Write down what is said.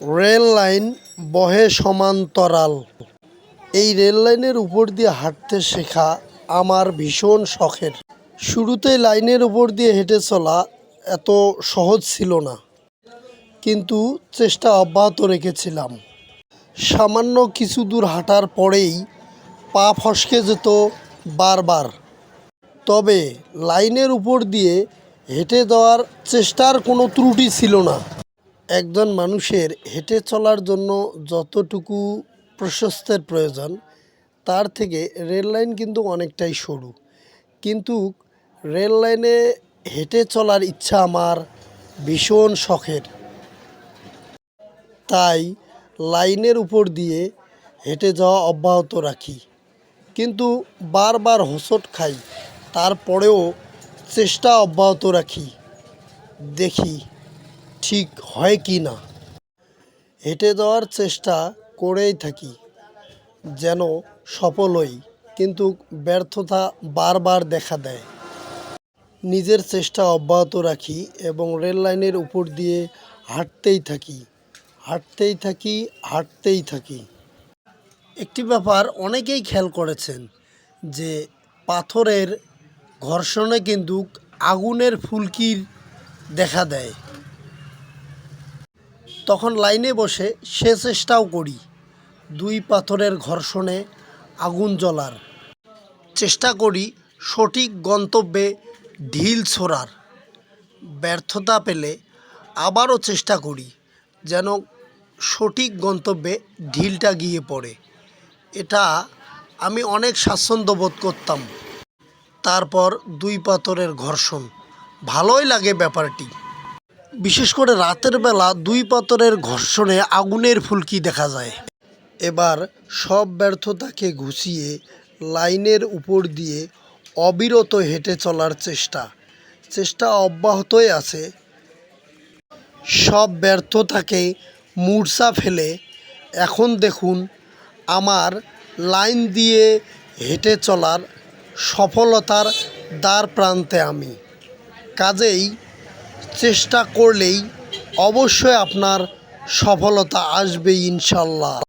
Rail line বহে সমান্তরাল। এই রেল লাইনের উপর দিয়ে হাঁটতে শেখা আমার ভীষণ শখের। শুরুতে লাইনের উপর দিয়ে হেঁটে চলা এত সহজ ছিল না, কিন্তু চেষ্টা অব্যাহত রেখেছিলাম। সামান্য কিছু দূর হাঁটার পরেই পা ফসকে যেত বারবার। তবে লাইনের উপর দিয়ে হেঁটে যাওয়ার চেষ্টার কোনো ত্রুটি ছিল না। একজন মানুষের হেঁটে চলার জন্য যতটুকু প্রশস্তের প্রয়োজন, তার থেকে রেল লাইন কিন্তু অনেকটাই সরু। কিন্তু রেল লাইনে হেঁটে চলার ইচ্ছা আমার ভীষণ শখের। তাই লাইনের উপর দিয়ে হেঁটে যাওয়া অব্যাহত রাখি। কিন্তু বারবার হোঁচট খাই, তারপরেও চেষ্টা অব্যাহত রাখি। দেখি ঠিক হয় কি না হেঁটে যাওয়ার চেষ্টা করেই থাকি, যেন সফল হই। কিন্তু ব্যর্থতা বারবার দেখা দেয়। নিজের চেষ্টা অব্যাহত রাখি এবং রেল লাইনের উপর দিয়ে হাঁটতেই থাকি হাঁটতেই থাকি হাঁটতেই থাকি। একটি ব্যাপার অনেকেই খেয়াল করেছেন যে পাথরের ঘর্ষণে কিন্তু আগুনের ফুলকির দেখা দেয়। তখন লাইনে বসে সে চেষ্টাও করি। দুই পাথরের ঘর্ষণে আগুন জ্বলার। চেষ্টা করি সঠিক গন্তব্যে ঢিল ছোড়ার। ব্যর্থতা পেলে আবারও চেষ্টা করি যেন সঠিক গন্তব্যে ঢিলটা গিয়ে পড়ে। এটা আমি অনেক স্বাচ্ছন্দ্য বোধ করতাম। তারপর দুই পাথরের ঘর্ষণ। ভালোই লাগে ব্যাপারটি। বিশেষ করে রাতের বেলা দুই পাথরের ঘর্ষণে আগুনের ফুলকি দেখা যায়। এবার সব ব্যর্থতাকে ঘুষিয়ে লাইনের উপর দিয়ে অবিরত হেঁটে চলার চেষ্টা। চেষ্টা অব্যাহতই আছে। সব ব্যর্থতাকে মূর্ছা ফেলে এখন দেখুন আমার লাইন দিয়ে হেঁটে চলার সফলতার দ্বার প্রান্তে আমি। কাজেই চেষ্টা করলেই অবশ্যই আপনার সফলতা আসবে ইনশাল্লাহ।